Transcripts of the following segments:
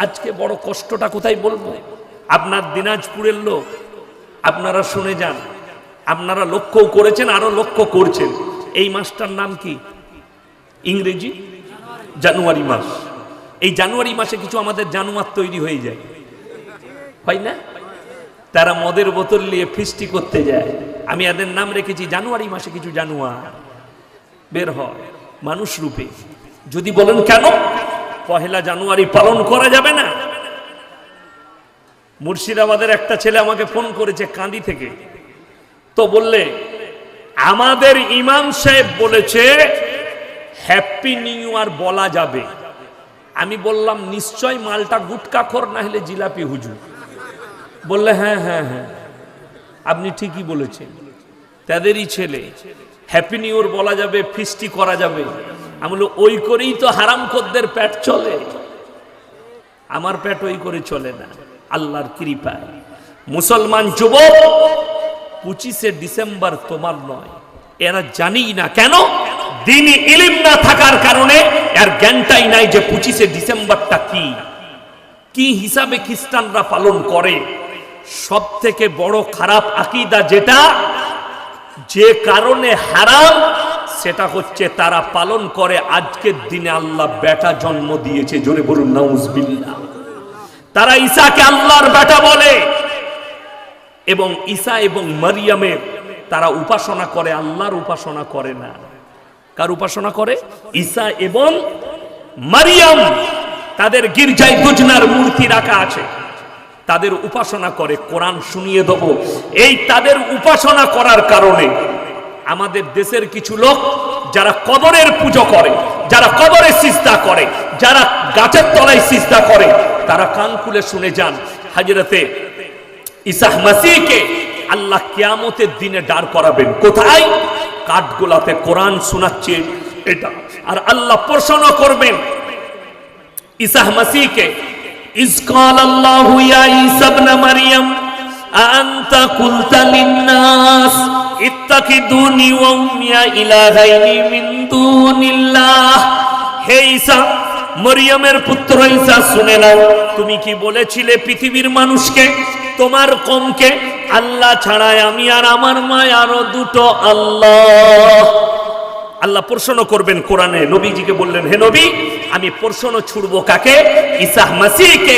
আজকে বড় কষ্টটা কোথায় বলব? আপনার দিনাজপুরের লোক, আপনারা শুনে যান। আপনারা লক্ষ্য করেছেন, আরও লক্ষ্য করছেন। এই মাসটার নাম কি? ইংরেজি? জানুয়ারি মাস। এই জানুয়ারি মাসে কিছু আমাদের জানুয়ার তৈরি হয়ে যায়। হয় না? তারা মদের বোতল নিয়ে ফিস্টি করতে যায়। আমি এদের নাম রেখেছি, জানুয়ারি মাসে কিছু জানুয়ার। বের হয়। মানুষ রূপে। যদি বলেন কেন? পহেলা জানুয়ারি পালন করা যাবে না। মুর্শিদাবাদের একটা ছেলে আমাকে ফোন করেছে কাঁদি থেকে। তো বললে, আমাদের ইমাম সাহেব বলেছে, হ্যাপি নিউ ইয়ার বলা যাবে। আমি বললাম, নিশ্চয় মালটা গুটকাখর না হলে জিলাপি হুজুর। বললে হ্যাঁ হ্যাঁ হ্যাঁ আপনি ঠিকই বলেছেন। তাদেরই ছেলে, হ্যাপি নিউ ইয়ার বলা যাবে, ফিস্টি করা যাবে। আমি বলল, ওই করেই তো হারাম খদ্দের পেট চলে। আমার পেট ওই করে চলে না, আল্লাহর কৃপায়। মুসলমান যুবক, পঁচিশে ডিসেম্বর তোমার নয়, এরা জানি না কেন দিনই ইলিম না থাকার কারণে এর জ্ঞানটাই নাই যে পঁচিশে ডিসেম্বরটা কি। কি হিসাবে খ্রিস্টানরা পালন করে? সব থেকে বড় খারাপ আকিদা যেটা, যে কারণে হারাম সেটা হচ্ছে তারা পালন করে আজকের দিনে আল্লাহ বেটা জন্ম দিয়েছে, জোরে বলুন, নাউজবিল্লাহ। তারা ঈসাকে আল্লাহর বেটা বলে। এবং ঈসা এবং মারিয়ামের তারা উপাসনা করে, আল্লাহর উপাসনা করে না। কার উপাসনা করে? ঈসা এবং মারিয়াম। তাদের গির্জায় দুজনার মূর্তি রাখা আছে। তাদের উপাসনা করে, কোরআন শুনিয়ে দেব। এই তাদের উপাসনা করার কারণে আমাদের দেশের কিছু লোক যারা কবরের পুজো করে, যারা কবরের সিস্তা করে, যারা গাছের তলায় সিস্তা করে, তারা কান খুলে শুনে যান। হাজিরাতে ইসাহ মাসিকে আল্লাহ কেয়ামতের দিনে দাঁড় করাবেন। কোথায়? কাঠগোলাতে কোরআন শোনাচ্ছে এটা। আর আল্লাহ প্রশ্ন করবেন ইসাহ মাসিকে ইসকাল আল্লাহ ইয়া ইসাবনা মারিয়াম? أأنت قلت للناس اتخذوني وأمي إلهين من دون الله হে ঈসা মরিয়মের পুত্র ঈসা শুনে নাও তুমি কি বলেছিলে পৃথিবীর মানুষকে তোমার কমকে আল্লাহ ছাড়াই আমি আর আমার মা আরো দুটো আল্লাহ আল্লাহ প্রশ্ন করবেন কোরআনে নবীজিকে বললেন হে নবী আমি প্রশ্ন ছুড়বো কাকে ইসাহ মাসিকে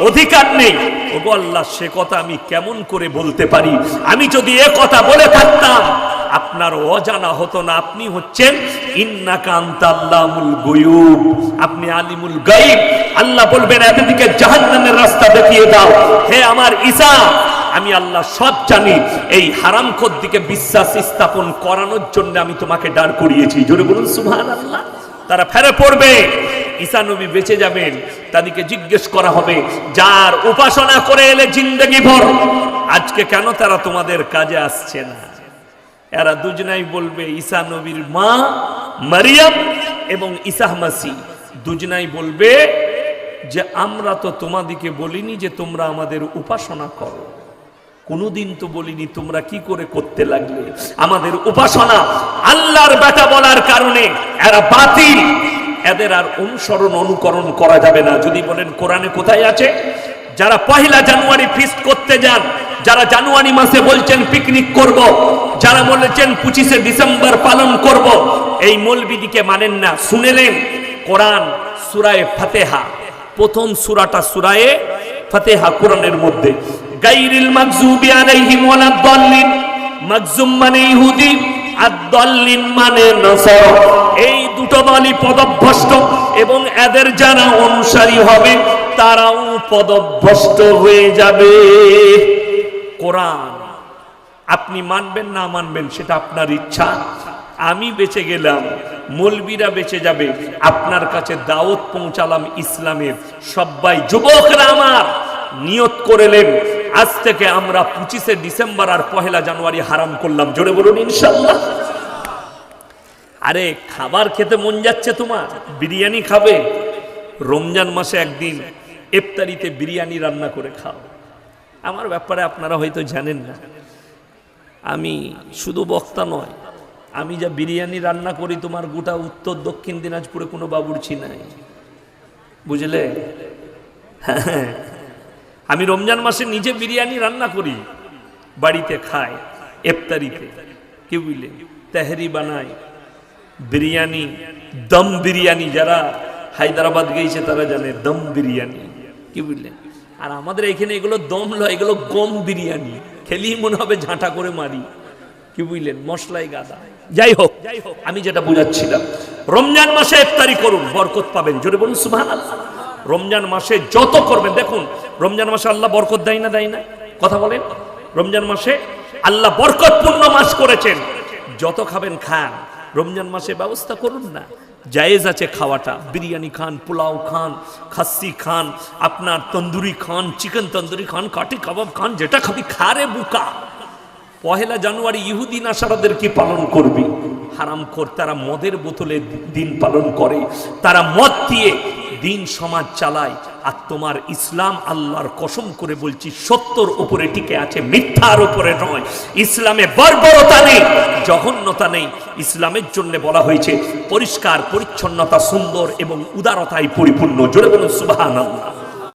অধিকার নেই। ওগো আল্লাহ, সে কথা আমি কেমন করে বলতে পারি? আমি যদি এ কথা বলে থাকতাম, আপনার অজানা হতো না। আপনি হচ্ছেন আপনি আলিমুল গাইব আল্লাহ বলবেন, এদিকে জাহান্নামের রাস্তা দেখিয়ে দাও। হে আমার ঈসা, আমি আল্লাহ সব জানি। এই হারামখোর দিকে বিশ্বাস স্থাপন করানোর জন্য আমি তোমাকে দাঁড় করিয়েছি। জোরে বলুন, সুবহানাল্লাহ। তারা ফেরে পড়বে। ঈসা নবী বেঁচে যাবেন। তাদেরকে জিজ্ঞেস করা হবে, যার উপাসনা করে এলে জিন্দগি ভর। আজকে কেন তারা তোমাদের কাজে আসছে না? এরা দুজনাই বলবে, ঈসা নবীর মা মারিয়াম এবং ঈসাহ মাসি দুজনাই বলবে যে, আমরা তো তোমাদিকে বলিনি যে তোমরা আমাদের উপাসনা করো। কোনোদিন তো বলিনি, তোমরা কি করে করতে লাগলে? আমাদের উপাসনা আল্লাহর বেটা বলার কারণে এরা বাতিল। এদের আর অনুসরণ, অনুকরণ করা যাবে না। যদি বলেন কোরআনে কোথায় আছে? যারা পহেলা জানুয়ারি ফিস্ট করতে যান, যারা জানুয়ারি মাসে বলছেন পিকনিক করব। যারা বলেছেন পঁচিশে ডিসেম্বর পালন করব। এই মলবিদিকে মানেন না। শুনেলেন কোরআন সুরায় ফাতেহা। প্রথম সুরাটা সুরায়ে ফাতেহা কোরআনের মধ্যে। গাইরিল মাকজুবি আলাইহিম মাকজুম মানে ইহুদি আর মানে এই দলই পদভ্রষ্ট এবং এদের যারা অনুসারী হবে, তারাও পদভ্রষ্ট হয়ে যাবে। কোরআন, আপনি মানবেন না মানবেন সেটা আপনার ইচ্ছা। আমি বেঁচে গেলাম, মলবিরা বেঁচে যাবে, আপনার কাছে দাওয়াত পৌঁছালাম ইসলামের সবাই যুবকরা আমার, নিয়ত করেলেন আজ থেকে আমরা পঁচিশে ডিসেম্বর আর পহেলা জানুয়ারি হারাম করলাম। জোরে বলুন ইনশাল্লাহ আরে খাবার খেতে মন যাচ্ছে তোমার? বিরিয়ানি খাবে? রমজান মাসে একদিন ইফতারিতে বিরিয়ানি রান্না করে খাও। আমার ব্যাপারে আপনারা হয়তো জানেন না। আমি শুধু বক্তা নয়, আমি যা বিরিয়ানি রান্না করি তোমার গোটা উত্তর দক্ষিণ দিনাজপুরে কোনো বাবুর্চি নাই। বুঝলে? হ্যাঁ। আমি রমজান মাসে নিজে বিরিয়ানি রান্না করি, বাড়িতে খাই, ইফতারিতে। কি বুঝলে? তেহরি বানাই বিরিয়ানি, দম বিরিয়ানি যারা হায়দ্রাবাদ গিয়েছে তারা জানে দম বিরিয়ানি। কি বুঝলেন আর আমাদের এখানে এগুলো দম লয় এগুলো গম বিরিয়ানি। খেলেই মনে হবে ঝাঁটা করে মারি। কি বুঝলেন? মশলাই গাদা। যাই হোক, আমি যেটা বুঝাচ্ছিলাম, রমজান মাসে ইফতারি করুন, বরকত পাবেন। জোরে বলুন, সুবহানাল্লাহ। রমজান মাসে যত করবেন, দেখুন, রমজান মাসে আল্লাহ বরকত দেয় না দেয় না? কথা বলেন? রমজান মাসে আল্লাহ বরকতপূর্ণ মাস করেছেন। যত খাবেন, খান। রমজান মাসে ব্যবস্থা করুন না। জায়েজ আছে খাওয়াটা। বিরিয়ানি খান, পোলাও খান, খাসি খান, আপনার তন্দুরি খান, চিকেন তন্দুরি খান, কাঠি কাবাব খান, যেটা খাবি, খারে বুকা। পহেলা জানুয়ারি ইহুদি নাসারাদের কি পালন করবি? হারাম কর তারা মদের বোতলে দিন পালন করে। তারা মদ দিয়ে দিন সমাজ চালায়, আর তোমার ইসলাম আল্লাহর কসম করে বলছি, সত্যর উপরে টিকে আছে, মিথ্যার উপরে নয়। ইসলামে বর্বরতা নেই, জঘন্যতা নেই। ইসলামের জন্য বলা হয়েছে, পরিষ্কার, পরিচ্ছন্নতা, সুন্দর এবং উদারতায় পরিপূর্ণ। জোরে বলুন সুবাহ